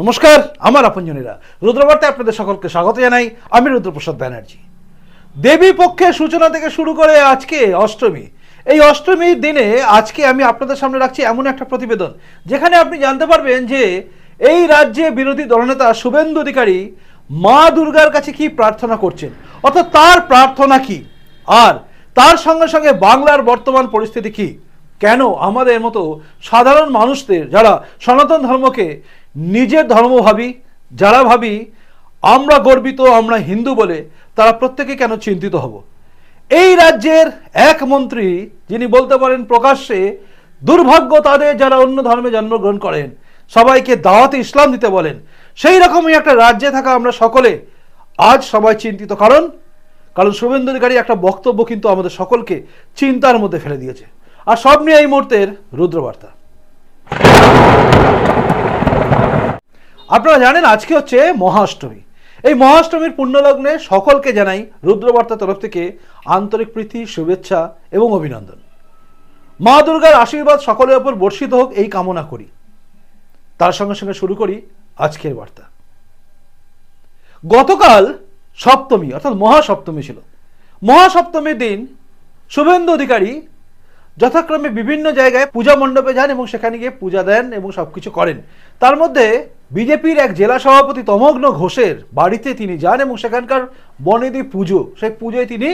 নমস্কার, আমার আপনজনেরা। রুদ্রবার্তায় আপনাদের সকলকে স্বাগত জানাই, আমি রুদ্রপ্রসাদ ব্যানার্জি। দেবী পক্ষের সূচনা থেকে শুরু করে আজকে অষ্টমী। এই অষ্টমীর দিনে আজকে আমি আপনাদের সামনে রাখছি এমন একটা প্রতিবেদন, যেখানে আপনি জানতে পারবেন যে এই রাজ্যে বিরোধী দলনেতা শুভেন্দু অধিকারী মা দুর্গার কাছে কি প্রার্থনা করছেন? অর্থাৎ তার প্রার্থনা কি? আর তার সঙ্গে সঙ্গে বাংলার বর্তমান পরিস্থিতি কি? কেন আমাদের মতো সাধারণ মানুষদের, যারা সনাতন ধর্মকে নিজের ধর্ম ভাবি, যারা ভাবি, আমরা গর্বিত, আমরা হিন্দু বলে তারা প্রত্যেকে কেন চিন্তিত হব? এই রাজ্যের এক মন্ত্রী যিনি বলতে পারেন প্রকাশ্যে, দুর্ভাগ্য তাদের যারা অন্য ধর্মে জন্মগ্রহণ করেন, সবাইকে দাওয়াতে ইসলাম দিতে বলেন। সেই রকমই একটা রাজ্যে থাকা আমরা সকলে। আজ সবাই চিন্তিত। কারণ কারণ শুভেন্দু অধিকারী একটা বক্তব্য কিন্তু আমাদের সকলকে চিন্তার মধ্যে ফেলে দিয়েছে। আর সব নিয়ে এই মুহূর্তের রুদ্রবার্তা। আপনারা জানেন আজকে হচ্ছে মহাষ্টমী। এই মহাষ্টমীর পুণ্যলগ্নে সকলকে জানাই রুদ্রবার্তা তরফ থেকে আন্তরিক প্রীতি, শুভেচ্ছা এবং অভিনন্দন। মা দুর্গার আশীর্বাদ সকলের ওপর বর্ষিত হোক, এই কামনা করি। তার সঙ্গে সঙ্গে শুরু করি আজকের বার্তা। গতকাল সপ্তমী, অর্থাৎ মহাসপ্তমী ছিল। মহাসপ্তমীর দিন শুভেন্দু অধিকারী যথাক্রমে বিভিন্ন জায়গায় পূজা মণ্ডপে যান এবং সেখানে গিয়ে পূজা দেন এবং সব কিছু করেন। তার মধ্যে বিজেপির এক জেলা সভাপতি তমগ্ন ঘোষের বাড়িতে তিনি যান এবং সেখানকার বনেদি পুজো, সেই পুজোয় তিনি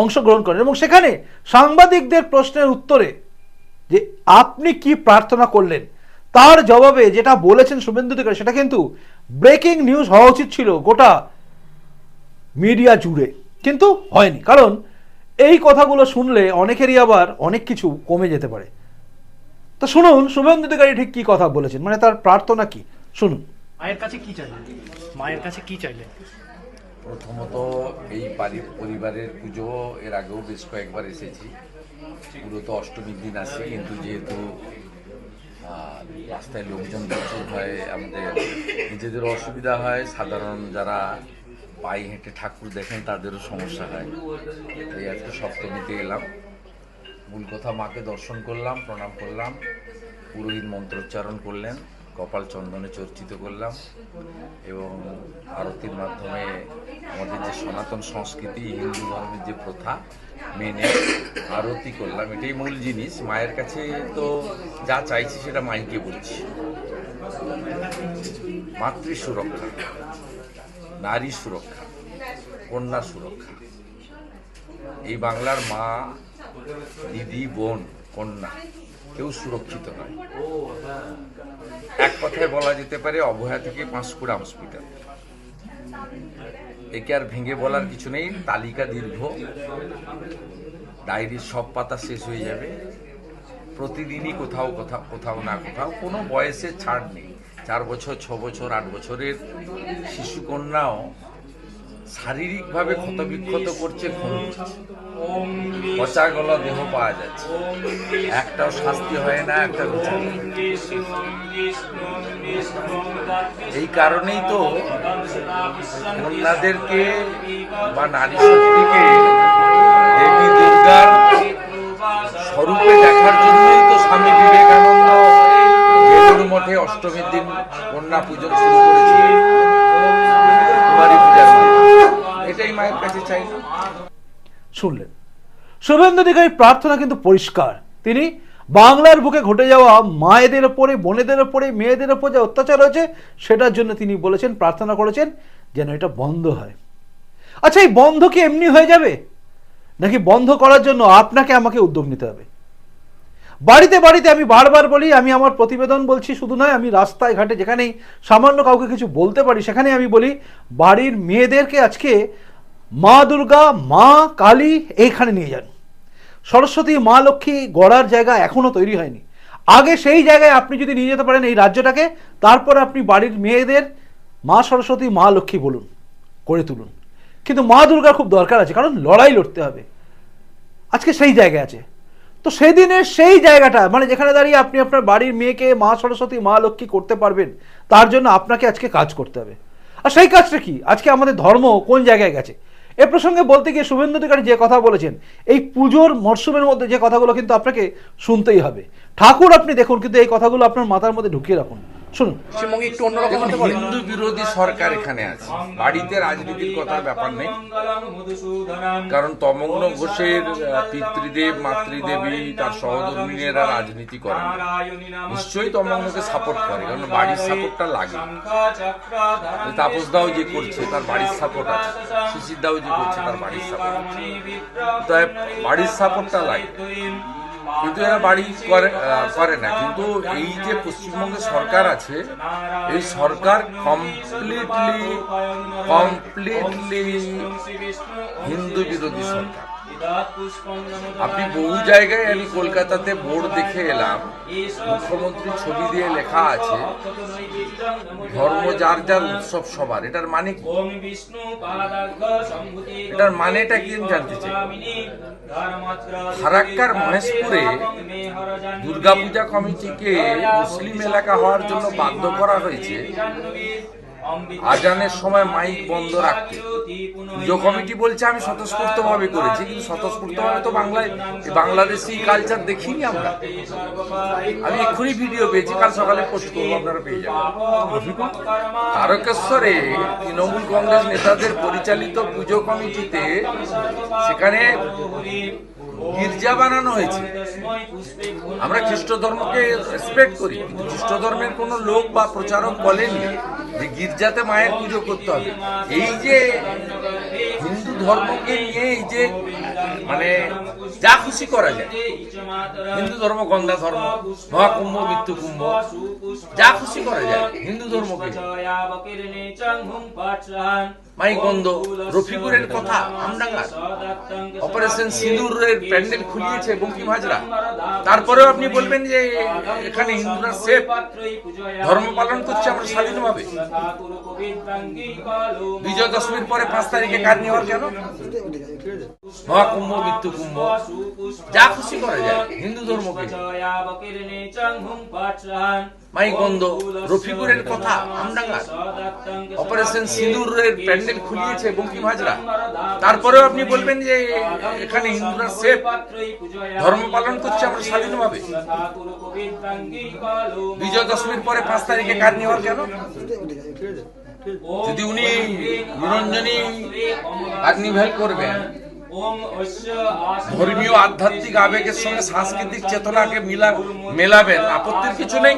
অংশগ্রহণ করেন এবং সেখানে সাংবাদিকদের প্রশ্নের উত্তরে যে আপনি কি প্রার্থনা করলেন? তার জবাবে যেটা বলেছেন শুভেন্দু অধিকারী, সেটা কিন্তু ব্রেকিং নিউজ হওয়া উচিত ছিল গোটা মিডিয়া জুড়ে, কিন্তু হয়নি। কারণ এই কথাগুলো শুনলে অনেকেরই আবার অনেক কিছু কমে যেতে পারে। তো শুনুন শুভেন্দু অধিকারী ঠিক কি কথা বলেছেন? মানে তার প্রার্থনা কি? শুনুন। মায়ের কাছে কি চাইলেন? মায়ের কাছে কি চাইলেন? প্রথমত এই বাড়ির পরিবারের পুজো এর আগেও বেশ কয়েকবার এসেছি। পুরো তো অষ্টমীর দিন আসি কিন্তু যেহেতু রাস্তায় লোকজন প্রচুর হয় আমাদের নিজেদের অসুবিধা হয়। সাধারণ যারা পায়ে হেঁটে ঠাকুর দেখেন তাদেরও সমস্যা হয়। তাই আজকে সপ্তমীতে এলাম। মূল কথা মাকে দর্শন করলাম, প্রণাম করলাম, পুরোহিত মন্ত্রোচ্চারণ করলেন, কপাল চন্দনে চর্চিত করলাম এবং আরতির মাধ্যমে আমাদের যে সনাতন সংস্কৃতি, হিন্দু ধর্মের যে প্রথা, মেনে আরতি করলাম। এটাই মূল জিনিস। মায়ের কাছে তো যা চাইছি সেটা মাইকে বলছি। মাতৃ সুরক্ষা, নারী সুরক্ষা, কন্যা সুরক্ষা। এই বাংলার মা দিদি, বোন, কন্যা, কেউ সুরক্ষিত নয়। এক কথায় বলা যেতে পারে, অবহেলা থেকে পাঁশকুড়া হসপিটাল। একে আর ভেঙে বলার কিছু নেই, তালিকা দীর্ঘ। ডায়েরির সব পাতা শেষ হয়ে যাবে। প্রতিদিনই কোথাও কোথাও কোথাও না কোথাও কোনো বয়সে ছাড় নেই। চার বছর, ছ বছর, আট বছরের শিশুকন্যাও শারীরিকভাবে ক্ষতবিক্ষত করছে খুন হচ্ছে। পচা গলা দেহ পাওয়া যাচ্ছে। একটাও শাস্তি হয় না একটা। এই কারণেই তো কন্যাদেরকে বা নারী শক্তিকে দেবী দুর্গার স্বরূপে দেখার জন্যই তো স্বামী বিবেকানন্দ বেলুড় মঠে অষ্টমীর দিন কন্যা পূজন শুরু করেছিলেন। কুমারী এটাই মায়ের কাছে চাই। শুনলেন। শুভেন্দু অধিকারীর প্রার্থনা কিন্তু পরিষ্কার। তিনি, বাংলার বুকে ঘটে যাওয়া মায়েদের ওপরে, বোনেদের ওপরে, মেয়েদের ওপর যে অত্যাচার হয়েছে, সেটার জন্য তিনি বলেছেন, প্রার্থনা করেছেন যেন এটা বন্ধ হয়। আচ্ছা এই বন্ধ কি এমনি হয়ে যাবে? নাকি বন্ধ করার জন্য আপনাকে আমাকে উদ্যোগ নিতে হবে? বাড়িতে বাড়িতে আমি বারবার বলি, আমি আমার প্রতিবেদন বলছি, শুধু নয়, আমি রাস্তায় ঘাটে যেখানেই সামান্য কাউকে কিছু বলতে পারি সেখানে আমি বলি, বাড়ির মেয়েদেরকে আজকে মা দুর্গা, মা, কালী এইখানে নিয়ে যান। সরস্বতী, মা, লক্ষ্মী গড়ার জায়গা এখনও তৈরি হয়নি। আগে সেই জায়গায় আপনি যদি নিয়ে যেতে পারেন এই রাজ্যটাকে, তারপর আপনি বাড়ির মেয়েদের মা সরস্বতী, মা, লক্ষ্মী বলুন, করে তুলুন। কিন্তু মা দুর্গার খুব দরকার আছে, কারণ লড়াই লড়তে হবে। আজকে সেই জায়গায় আছে। তো সেদিনের সেই জায়গাটা মানে যেখানে দাঁড়িয়ে আপনি আপনার বাড়ির মেয়েকে মা সরস্বতী, মা, লক্ষ্মী করতে পারবেন, তার জন্য আপনাকে আজকে কাজ করতে হবে। আর সেই কাজটা কি? আজকে আমাদের ধর্ম কোন জায়গায় গেছে? এ প্রসঙ্গে বলতে গিয়ে শুভেন্দু অধিকারী যে কথা বলেছেন, এই পুজোর মরশুমের মধ্যে যে কথাগুলো কিন্তু আপনাকে শুনতেই হবে। ঠাকুর আপনি দেখুন, কিন্তু এই কথাগুলো আপনার মাথার মধ্যে ঢুকিয়ে রাখুন। শুনুন। পশ্চিমবঙ্গে একটু অন্যরকম হতে পারে। হিন্দু বিরোধী সরকার এখানে আছে। বাড়িতে রাজনীতির কথার ব্যাপার নেই। কারণ তমগ্ন ঘোষের পিতৃদেব মাতৃদেবী তার সহধর্মিনীরা রাজনীতি করেন। নিশ্চয়ই তমগ্নকে সাপোর্ট করে কারণ বাড়ির সাপোর্টটা লাগে। তাপস দাও যে করছে তার বাড়ির সাপোর্ট আছে। শিশির দাও যে করছে তার বাড়ির সাপোর্ট আছে। তাই বাড়ির সাপোর্টটা লাগে। কিন্তু এরা বাড়ি করে করে না। কিন্তু এই যে পশ্চিমবঙ্গে সরকার আছে, এই সরকার কমপ্লিটলি কমপ্লিটলি হিন্দু বিরোধী সরকার। আপনি বহু জায়গায় আমি কলকাতাতে বোর্ড দেখে এলাম। মুখ্যমন্ত্রী ছবি দিয়ে লেখা আছে, ধর্ম যার যার উৎসব সবার। এটার মানে এটার মানেটা কি জানতে চাই। ফারাক্কার মহেশপুরে দুর্গাপূজা কমিটিকে মুসলিম এলাকা হওয়ার জন্য বাধ্য করা হয়েছে। আজানের সময় মাইক বন্ধ রাখতে। পুজো কমিটি বলছে, আমি স্বতঃস্ফূর্ত ভাবে করেছি, কিন্তু স্বতঃস্ফূর্ত ভাবে তো বাংলায় বাংলাদেশি কালচার দেখিনি আমরা। আমি এক্ষুনি ভিডিও পেয়েছি, কাল সকালে পোস্ট করব, আপনারা পেয়ে যাবেন। তারকেশ্বরে তৃণমূল কংগ্রেস নেতাদের পরিচালিত পুজো কমিটিতে সেখানে গির্জা বানানো হয়েছে। আমরা খ্রিস্ট ধর্মকে রেসপেক্ট করি, কিন্তু খ্রিস্ট ধর্মের কোনো লোক বা প্রচারক বলেনি যে গির্জাতে মায়ের পুজো করতে হবে। এই যে হিন্দু ধর্মকে নিয়ে এই যে মানে যা খুশি করা যায়। হিন্দু ধর্ম গন্ধা ধর্ম, মহাকুম্ভ মৃত্যু কুম্ভ যা খুশি করা যায় হিন্দু ধর্মকে। মাইক বন্ধ রফিকুরের কথা আমডাঙ্গার। অপারেশন সিঁদুরের প্যান্ডেল খুলিয়েছে বঙ্কিম হাজরা। তারপরেও আপনি বলবেন যে এখানে হিন্দুরা সেফ ধর্ম পালন করছে আমরা স্বাধীনভাবে। বিজয় দশমীর পরে পাঁচ তারিখে কার নেওয়ার কেন মহাকুম্ভ মৃত্যু কুম্ভ যা খুশি করা যায়। হিন্দু ধর্মকে। মাইক বন্ধ রফিকুরের কথা আমডাঙ্গার অপারেশন সিঁদুরের প্যান্ডেল খুলিয়েছে বঙ্কিম হাজরা তারপরেও আপনি বলবেন যে এখানে হিন্দুরা সেফ। ধর্ম পালন করছে আমরা স্বাধীনভাবে। বিজয় দশমীর পরে পাঁচ তারিখে কার নেওয়ার কেন যদি উনি নিরঞ্জনী আগ্নিভেল করবেন ধর্মীয় আধ্যাত্মিক আবেগের সঙ্গে সাংস্কৃতিক চেতনাকে মিলা মেলাবেন। আপত্তির কিছু নেই।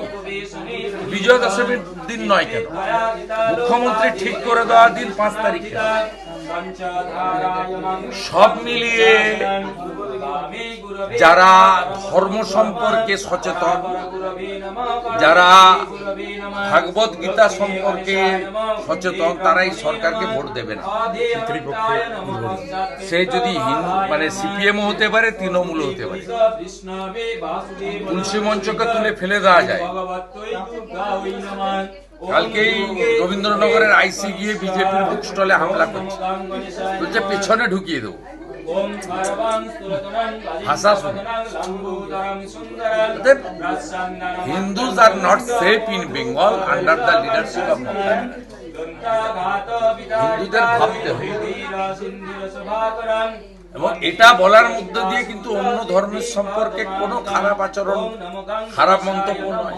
বিজয় দশমীর দিন নয় কেন? মুখ্যমন্ত্রী ঠিক করে দেওয়া দিন পাঁচ তারিখ? সব মিলিয়ে যারা ধর্ম সম্পর্কে সচেতন, যারা ভাগবত গীতা সম্পর্কে সচেতন, তারাই সরকারকে ভোট দেবে না। সে যদি হিন্দু মানে সিপিএম হতে পারে তৃণমূল হতে পারে। তুলসী মঞ্চকে তুলে ফেলে দেওয়া যায়। কালকেই রবীন্দ্রনগরের আইসি গিয়ে বিজেপির বুক স্টলে হামলা করছে। বলছে, পেছনে ঢুকিয়ে দেবো। ভাষা শুনে। not safe in Bengal under the leadership of Mamata Banerjee. হিন্দুদের ভাবতে হবে এবং এটা বলার মধ্য দিয়ে কিন্তু অন্য ধর্মের সম্পর্কে কোনো খারাপ আচরণ, খারাপ মন্তব্য নয়।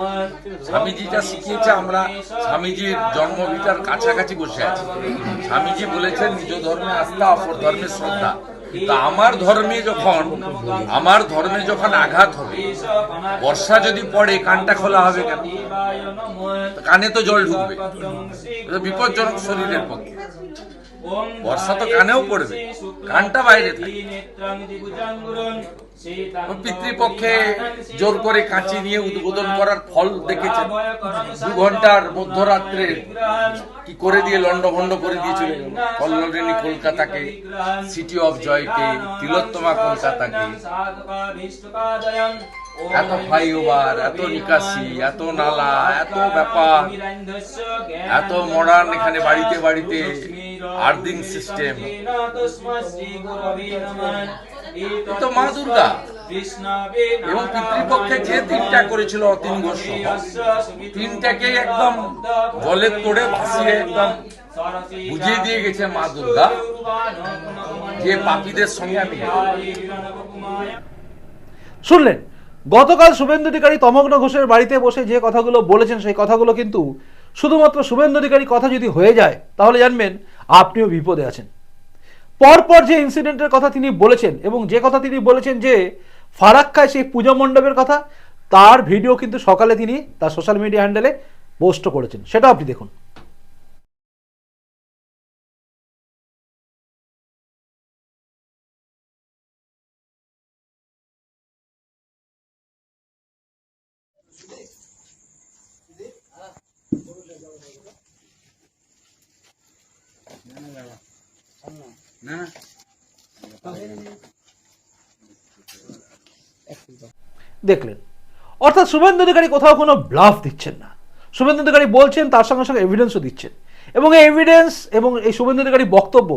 স্বামীজি যা শিখিয়েছে, আমরা স্বামীজির জন্মভিটার কাছাকাছি বসে আছি। স্বামীজি বলেছেন, নিজ ধর্মে আস্থা, অপর ধর্মের শ্রদ্ধা। তা আমার ধর্মে যখন, আমার ধর্মে যখন আঘাত হবে, বর্ষা যদি পড়ে, কানটা খোলা হবে কেন? কানে তো জল ঢুকবে। বিপজ্জনক শরীরের পক্ষে। বর্ষা তো কানেও পড়বে। কানটা বাইরে পিতৃপক্ষে জোর করে কাঁচি নিয়ে উদ্বোধন করার ফল দেখেছেন। দু ঘণ্টার মধ্যরাত্রে কি করে দিয়ে লন্ডভন্ড করে দিয়েছিল কল্লোলিনী কলকাতাকে সিটি অফ জয়কে তিলোত্তমা কলকাতাকে। এত ফ্লাইওভার, এত নিকাশি, এত নালা, এত ব্যাপার, এত মডার্ন এখানে বাড়িতে বাড়িতে আর্দিং সিস্টেম তো মা দুর্গা এবং পিতৃপক্ষে যে তিনটা করেছিল অতীন ঘোষ। তিনটাকে একদম তোড়ে ভাসিয়ে একদম বুঝিয়ে দিয়ে গেছে মা দুর্গা যে পাপীদের সঙ্গে আমি শুনলেন গতকাল শুভেন্দু অধিকারী তমগ্ন ঘোষের বাড়িতে বসে যে কথাগুলো বলেছেন সেই কথাগুলো কিন্তু শুধুমাত্র শুভেন্দু অধিকারী কথা যদি হয়ে যায় তাহলে জানবেন আপনিও বিপদে আছেন। পরপর যে ইনসিডেন্টের কথা তিনি বলেছেন এবং যে কথা তিনি বলেছেন যে ফারাক্কায় সেই পূজা মণ্ডপের কথা, তার ভিডিও কিন্তু সকালে তিনি তার সোশ্যাল মিডিয়া হ্যান্ডেলে পোস্ট করেছেন। সেটা আপনি দেখুন। দেখলেন। অর্থাৎ শুভেন্দু অধিকারী কোথাও কোনো ব্লাফ দিচ্ছেন না। শুভেন্দু অধিকারী বলছেন, তার সঙ্গে সঙ্গে এভিডেন্সও দিচ্ছেন। এবং এই এভিডেন্স এবং এই শুভেন্দু অধিকারী বক্তব্য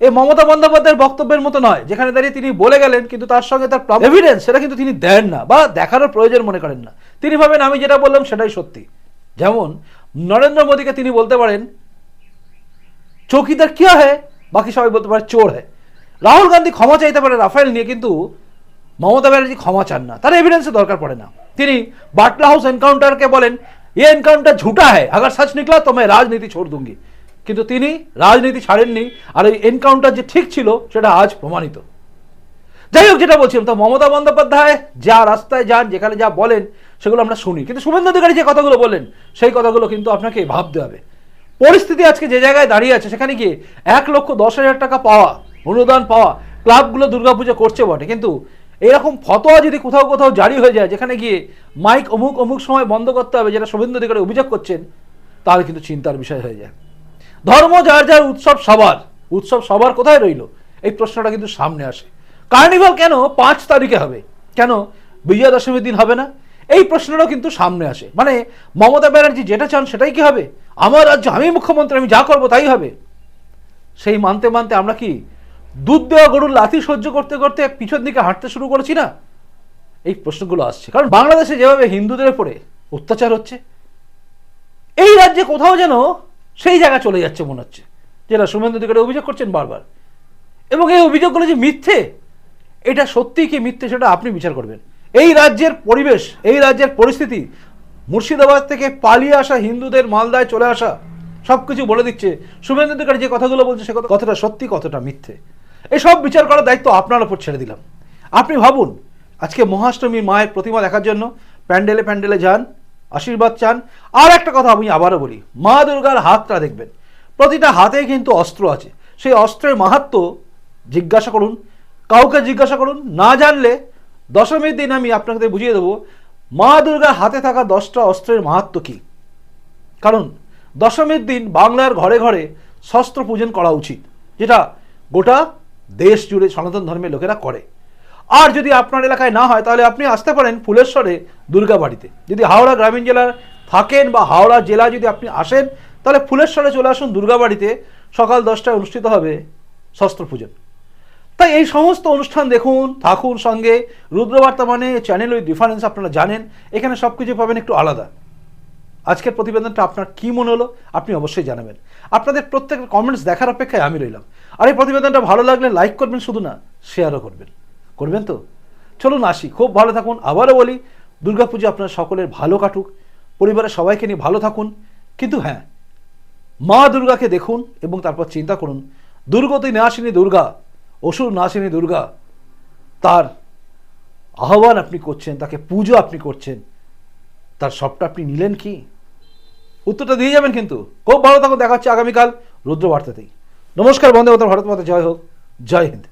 এই মমতা বন্দ্যোপাধ্যায়ের বক্তব্যের মতো নয়, যেখানে দাঁড়িয়ে তিনি বলে গেলেন, কিন্তু তার সঙ্গে তার এভিডেন্স সেটা কিন্তু তিনি দেন না বা দেখানোর প্রয়োজন মনে করেন না। তিনি ভাবেন, আমি যেটা বললাম সেটাই সত্যি। যেমন, নরেন্দ্র মোদীকে তিনি বলতে পারেন, চৌকিদার কিয়া হয় বাকি সবাই বলতে পারে, চোর হয় রাহুল গান্ধী ক্ষমা চাইতে পারে রাফেল নিয়ে, কিন্তু মমতা ব্যানার্জি ক্ষমা চান না। তার এভিডেন্সের দরকার পড়ে না। তিনি বাটলা হাউস এনকাউন্টারকে বলেন, এ এনকাউন্টার ঝুটা হ্যাঁ আগার সচ নিকলা তো রাজনীতি ছোড় দুঙ্গি। কিন্তু তিনি রাজনীতি ছাড়েননি, আর এই এনকাউন্টার যে ঠিক ছিল, সেটা আজ প্রমাণিত। যাই হোক, যেটা বলছিলাম, তো মমতা বন্দ্যোপাধ্যায় যা রাস্তায় যান, যেখানে যা বলেন, সেগুলো আমরা শুনি। কিন্তু শুভেন্দু অধিকারী যে কথাগুলো বলেন সেই কথাগুলো কিন্তু আপনাকে ভাবতে হবে। পরিস্থিতি আজকে যে জায়গায় দাঁড়িয়ে আছে, সেখানে গিয়ে এক লক্ষ দশ হাজার টাকা পাওয়া, অনুদান পাওয়া, ক্লাবগুলো দুর্গাপুজো করছে বটে। কিন্তু এরকম ফতোয়া যদি কোথাও কোথাও জারি হয়ে যায়, যেখানে গিয়ে মাইক অমুক অমুক সময় বন্ধ করতে হবে, যেটা শুভেন্দু অধিকারী অভিযোগ করছেন, তাহলে কিন্তু চিন্তার বিষয় হয়ে যায়। ধর্ম যার যার উৎসব সবার উৎসব সবার কোথায় রইল? এই প্রশ্নটা কিন্তু সামনে আসে। কার্নিভাল কেন পাঁচ তারিখে হবে? কেন বিজয়া দশমীর দিন হবে না? এই প্রশ্নটাও কিন্তু সামনে আসে। মানে মমতা ব্যানার্জি যেটা চান সেটাই কি হবে? আমার রাজ্য, আমি মুখ্যমন্ত্রী, আমি যা করব তাই হবে? সেই মানতে মানতে আমরা কি দুধ দেওয়া গরুর লাথি সহ্য করতে করতে পিছন দিকে হাঁটতে শুরু করেছি না? এই প্রশ্নগুলো আসছে। কারণ বাংলাদেশে যেভাবে হিন্দুদের উপরে অত্যাচার হচ্ছে, এই রাজ্যে কোথাও যেন সেই জায়গা চলে যাচ্ছে মনে হচ্ছে, যেটা শুভেন্দু অধিকারী অভিযোগ করছেন বারবার। এবং এই অভিযোগগুলো যে মিথ্যে, এটা সত্যিই কি মিথ্যে সেটা আপনি বিচার করবেন। এই রাজ্যের পরিবেশ, এই রাজ্যের পরিস্থিতি, মুর্শিদাবাদ থেকে পালিয়ে আসা হিন্দুদের মালদায় চলে আসা সব কিছু বলে দিচ্ছে। শুভেন্দু অধিকারী যে কথাগুলো বলছে সে কথা- কতটা সত্যি কতটা মিথ্যে। এসব বিচার করার দায়িত্ব আপনার ওপর ছেড়ে দিলাম। আপনি ভাবুন, আজকে মহাষ্টমীর মায়ের প্রতিমা দেখার জন্য প্যান্ডেলে প্যান্ডেলে যান, আশীর্বাদ চান। আর একটা কথা আমি আবারও বলি, মা দুর্গার হাতটা দেখবেন। প্রতিটা হাতে কিন্তু অস্ত্র আছে। সেই অস্ত্রের মাহাত্ম জিজ্ঞাসা করুন, কাউকে জিজ্ঞাসা করুন, না জানলে দশমীর দিন আমি আপনাকে বুঝিয়ে দেবো, মা দুর্গার হাতে থাকা দশটা অস্ত্রের মাহাত্ম কী? কারণ দশমীর দিন বাংলার ঘরে ঘরে শস্ত্র পূজন করা উচিত, যেটা গোটা দেশ জুড়ে সনাতন ধর্মের লোকেরা করে। আর যদি আপনার এলাকায় না হয়, তাহলে আপনি আসতে পারেন ফুলেশ্বরে দুর্গাবাড়িতে। যদি হাওড়া গ্রামীণ জেলার থাকেন বা হাওড়া জেলা যদি আপনি আসেন, তাহলে ফুলেশ্বরে চলে আসুন দুর্গাবাড়িতে। সকাল দশটায় অনুষ্ঠিত হবে শস্ত্র পূজন। তাই এই সমস্ত অনুষ্ঠান দেখুন, থাকুন সঙ্গে। রুদ্রবার্তা মানে চ্যানেল উইথ ডিফারেন্স আপনারা জানেন। এখানে সব কিছু পাবেন একটু আলাদা। আজকের প্রতিবেদনটা আপনার কি মনে হলো, আপনি অবশ্যই জানাবেন। আপনাদের প্রত্যেকের কমেন্টস দেখার অপেক্ষায় আমি রইলাম। আর এই প্রতিবেদনটা ভালো লাগলে লাইক করবেন শুধু না শেয়ারও করবেন। করবেন তো? চলুন আসি, খুব ভালো থাকুন, আবারও বলি, দুর্গাপুজো আপনার সকলের ভালো কাটুক, পরিবারের সবাইকে নিয়ে ভালো থাকুন। কিন্তু হ্যাঁ মা দুর্গাকে দেখুন এবং তারপর চিন্তা করুন, দুর্গতি নাশিনী দুর্গা, অসুর নাশিনী দুর্গা, তার আহ্বান আপনি করছেন, তাকে পুজো আপনি করছেন, তার সবটা আপনি নিলেন কি? উত্তরটা দিয়ে যাবেন কিন্তু। খুব ভালো থাকুন, দেখা হচ্ছে আগামীকাল রুদ্রবার্তাতেই। নমস্কার বন্ধে ভারত মাতা, জয় হোক, জয় হিন্দ।